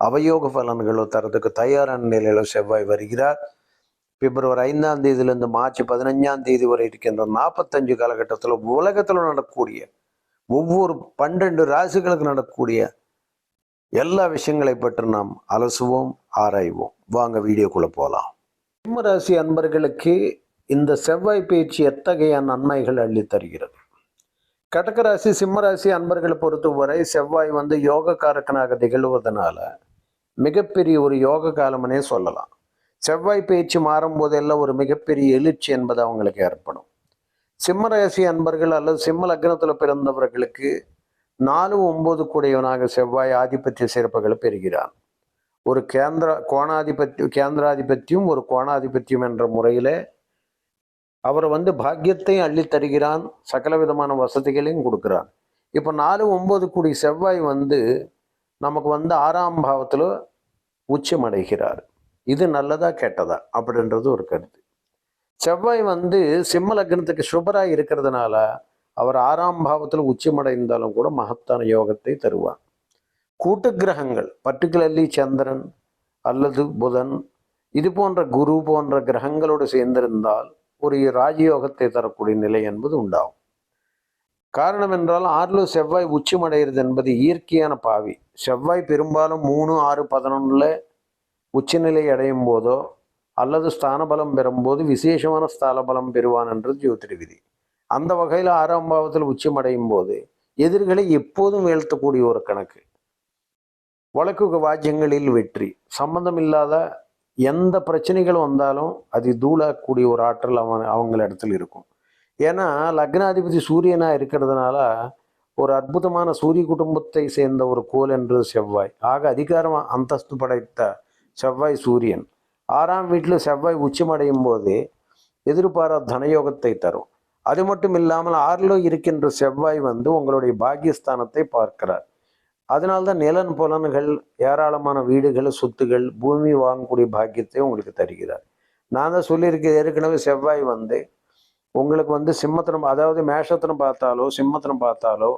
அவயோக பலன்களோ தரதுக்கு தயாரான நிலையில செவ்வாய் வருகிறார். பிப்ரவரி ஐந்தாம் தேதியிலிருந்து மார்ச் பதினஞ்சாம் தேதி வரை இருக்கின்ற நாற்பத்தஞ்சு காலகட்டத்தில் உலகத்தில் நடக்கக்கூடிய ஒவ்வொரு பன்னெண்டு ராசிகளுக்கு நடக்கக்கூடிய எல்லா விஷயங்களை பற்றி நாம் அலசுவோம் ஆராய்வோம். வாங்க வீடியோக்குள்ளே போகலாம் சிம்மராசி அன்பர்களுக்கு இந்த செவ்வாய் பேச்சு எத்தகைய நன்மைகள் அள்ளித் தருகிறது? கடகராசி சிம்மராசி அன்பர்களை பொறுத்தவரை செவ்வாய் வந்து யோகக்காரக்கனாக திகழ்வதனால மிகப்பெரிய ஒரு யோக காலம்னே சொல்லலாம். செவ்வாய் பேச்சு மாறும்போதெல்லாம் ஒரு மிகப்பெரிய எழுச்சி என்பது அவங்களுக்கு ஏற்படும். சிம்மராசி அன்பர்கள் அல்லது சிம்ம லக்னத்தில் பிறந்தவர்களுக்கு நாலு ஒன்பது கூடையவனாக செவ்வாய் ஆதிபத்திய சிறப்புகளை பெறுகிறான். ஒரு கேந்திர கோணாதிபத்தி கேந்திராதிபத்தியம் ஒரு கோணாதிபத்தியம் என்ற முறையில் அவர் வந்து பாக்கியத்தையும் அள்ளி தருகிறான். சகல விதமான வசதிகளையும் கொடுக்குறான். இப்போ நாலு ஒம்பது கூடி செவ்வாய் வந்து நமக்கு வந்து ஆறாம் பாவத்தில் உச்சமடைகிறார். இது நல்லதா கெட்டதா? அப்படின்றது ஒரு கருத்து. செவ்வாய் வந்து சிம்ம லக்னத்துக்கு சுபராக இருக்கிறதுனால அவர் ஆறாம் பாவத்தில் உச்சமடைந்தாலும் கூட மகத்தான யோகத்தை தருவார். கூட்டு கிரகங்கள் பர்டிகுலர்லி சந்திரன் அல்லது புதன் இது போன்ற குரு போன்ற கிரகங்களோடு சேர்ந்திருந்தால் ஒரு ராஜயோகத்தை தரக்கூடிய நிலை என்பது உண்டாகும். காரணம் என்றால் ஆறுல செவ்வாய் உச்சமடைகிறது என்பது இயற்கையான பாவி. செவ்வாய் பெரும்பாலும் மூணு ஆறு பதினொன்றில் உச்சநிலை அடையும் போதோ அல்லது ஸ்தானபலம் பெறும்போது விசேஷமான ஸ்தானபலம் பெறுவான் என்றது ஜோதிட விதி அந்த வகையில் ஆறாம் பாவத்தில் உச்சமடையும் போது எதிர்களை எப்போதும் வீழ்த்தக்கூடிய ஒரு கணக்கு. வழக்கு வாஜ்யங்களில் வெற்றி. சம்பந்தம் இல்லாத எந்த பிரச்சனைகள் வந்தாலும் அது தூளக்கூடிய ஒரு ஆற்றல் அவன் அவங்கள இடத்துல இருக்கும். ஏன்னா லக்னாதிபதி சூரியனாக இருக்கிறதுனால ஒரு அற்புதமான சூரிய குடும்பத்தை சேர்ந்த ஒரு கோல் என்று செவ்வாய். ஆக அதிகாரம் அந்தஸ்து படைத்த செவ்வாய் சூரியன். ஆறாம் வீட்டில் செவ்வாய் உச்சமடையும் போது எதிர்பாராத தனயோகத்தை தரும். அது மட்டும் இல்லாமல் ஆறிலோ இருக்கின்ற செவ்வாய் வந்து உங்களுடைய பாக்கியஸ்தானத்தை பார்க்கிறார். அதனால்தான் நிலன் புலன்கள் ஏராளமான வீடுகள் சொத்துகள் பூமி வாங்கக்கூடிய பாக்கியத்தை உங்களுக்கு தருகிறார். நான் தான் சொல்லியிருக்கேன் ஏற்கனவே செவ்வாய் வந்து உங்களுக்கு வந்து சிம்மத்தனம் அதாவது மேஷத்தனம் பார்த்தாலோ சிம்மத்தனம் பார்த்தாலோ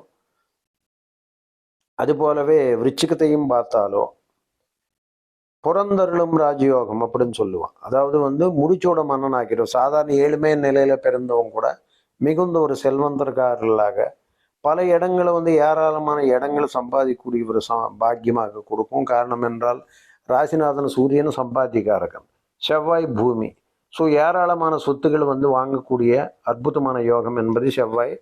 அது போலவே விருச்சிகத்தையும் பார்த்தாலோ புறந்தருளும் ராஜயோகம் அப்படின்னு சொல்லுவான் அதாவது வந்து முடிச்சோட மன்னன் ஆக்கிடும் சாதாரண ஏழ்மை நிலையில பிறந்தவங்க கூட மிகுந்த ஒரு செல்வந்தர்காரர்களாக பல இடங்களை வந்து ஏராளமான இடங்களை சம்பாதிக்கக்கூடிய ஒரு ச பாக்கியமாக கொடுக்கும். காரணம் என்றால் ராசிநாதன் சூரியன் சம்பாதிக்காரகன் செவ்வாய் பூமி. ஸோ ஏராளமான சொத்துக்கள் வந்து வாங்கக்கூடிய அற்புதமான யோகம் என்பது செவ்வாய்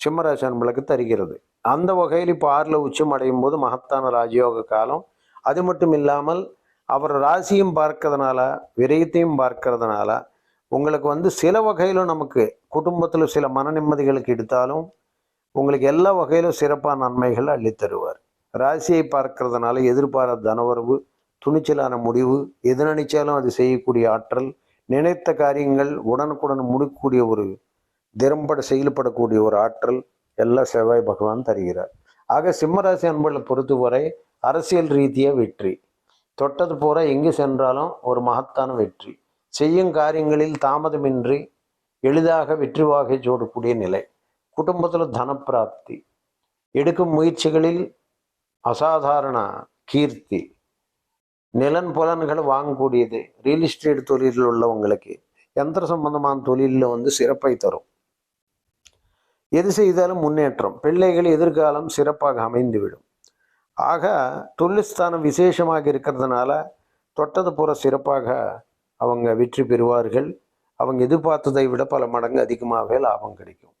சிம்மராசி அன்பளுக்கு தருகிறது. அந்த வகையில் இப்போ ஆறில் உச்சம் அடையும் போது மகத்தான ராஜயோக காலம். அது மட்டும் இல்லாமல் அவர் ராசியும் பார்க்கறதுனால விரயத்தையும் பார்க்கறதுனால உங்களுக்கு வந்து சில வகையிலும் நமக்கு குடும்பத்தில் சில மன நிம்மதிகளுக்கு எடுத்தாலும் உங்களுக்கு எல்லா வகையிலும் சிறப்பான நன்மைகள் அள்ளித்தருவார் ராசியை பார்க்கறதுனால எதிர்பாராத தனவரவு துணிச்சலான முடிவு எது நினைச்சாலும் அது செய்யக்கூடிய ஆற்றல் நினைத்த காரியங்கள் உடனுக்குடன் முடிக்கக்கூடிய ஒரு திறம்பட செயல்படக்கூடிய ஒரு ஆற்றல் எல்லாம் செவ்வாய் பகவான் தருகிறார். ஆக சிம்மராசி அன்பர்களை பொறுத்தவரை அரசியல் ரீதியாக வெற்றி. தொட்டது போற எங்கு சென்றாலும் ஒரு மகத்தான வெற்றி. செய்யும் காரியங்களில் தாமதமின்றி எளிதாக வெற்றி வாகை சோடக்கூடிய நிலை. குடும்பத்தில் தனப்பிராப்தி. எடுக்கும் முயற்சிகளில் அசாதாரண கீர்த்தி. நிலன் புலன்களை வாங்கக்கூடியது. ரியல் எஸ்டேட் தொழிலில் உள்ளவங்களுக்கு யந்திர சம்பந்தமான தொழிலில் வந்து சிறப்பை தரும். எது செய்தாலும் முன்னேற்றம் பிள்ளைகள் எதிர்காலம் சிறப்பாக அமைந்துவிடும். ஆக தொழில்ஸ்தானம் விசேஷமாக இருக்கிறதுனால தொட்டது புற சிறப்பாக அவங்க வெற்றி பெறுவார்கள். அவங்க எதிர்பார்த்ததை விட பல மடங்கு அதிகமாகவே லாபம் கிடைக்கும்.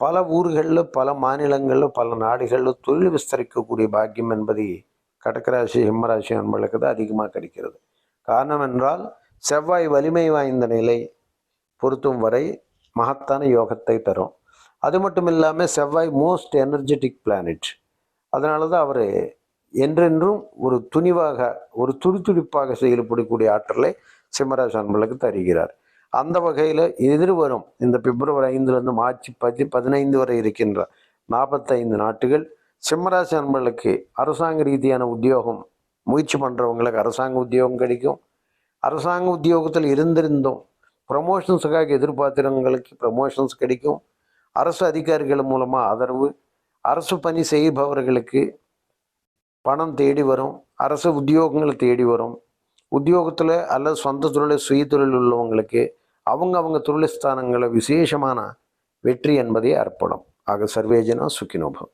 பல ஊர்களில் பல மாநிலங்களில் பல நாடுகளில் தொழில் விஸ்தரிக்கக்கூடிய பாக்கியம் என்பதை கடகராசி சிம்மராசி அன்பர்களுக்கு தான் அதிகமாக கிடைக்கிறது. காரணம் என்றால் செவ்வாய் வலிமை வாய்ந்த நிலை பொருத்தும் வரை மகத்தான யோகத்தை தரும். அது மட்டும் இல்லாமல் செவ்வாய் மோஸ்ட் எனர்ஜெட்டிக் பிளானட் அதனால தான் அவர் என்றென்றும் ஒரு துணிவாக ஒரு துடிதுடிப்பாக செயல்படக்கூடிய ஆற்றலை சிம்மராசி அன்பர்களுக்கு தருகிறார். அந்த வகையில் எதிர்வரும் இந்த பிப்ரவரி ஐந்துலேருந்து மார்ச் பதி பதினைந்து வரை இருக்கின்ற நாற்பத்தைந்து நாட்டுகள் சிம்மராசி அன்பர்களுக்கு அரசாங்க ரீதியான உத்தியோகம் முயற்சி பண்ணுறவங்களுக்கு அரசாங்க உத்தியோகம் கிடைக்கும். அரசாங்க உத்தியோகத்தில் இருந்திருந்தும் ப்ரமோஷன்ஸுக்காக எதிர்பார்க்கிறவங்களுக்கு ப்ரமோஷன்ஸ் கிடைக்கும். அரசு அதிகாரிகள் மூலமாக ஆதரவு அரசு பணி செய்பவர்களுக்கு பணம் தேடி வரும் அரசு உத்தியோகங்கள் தேடி வரும். உத்தியோகத்தில் அல்லது சொந்த தொழில் சுய தொழில் உள்ளவங்களுக்கு அவங்க அவங்க தொழில் ஸ்தானங்களை விசேஷமான வெற்றி என்பதே அர்ப்பணம். ஆக சர்வேஜனா சுக்கினோபம்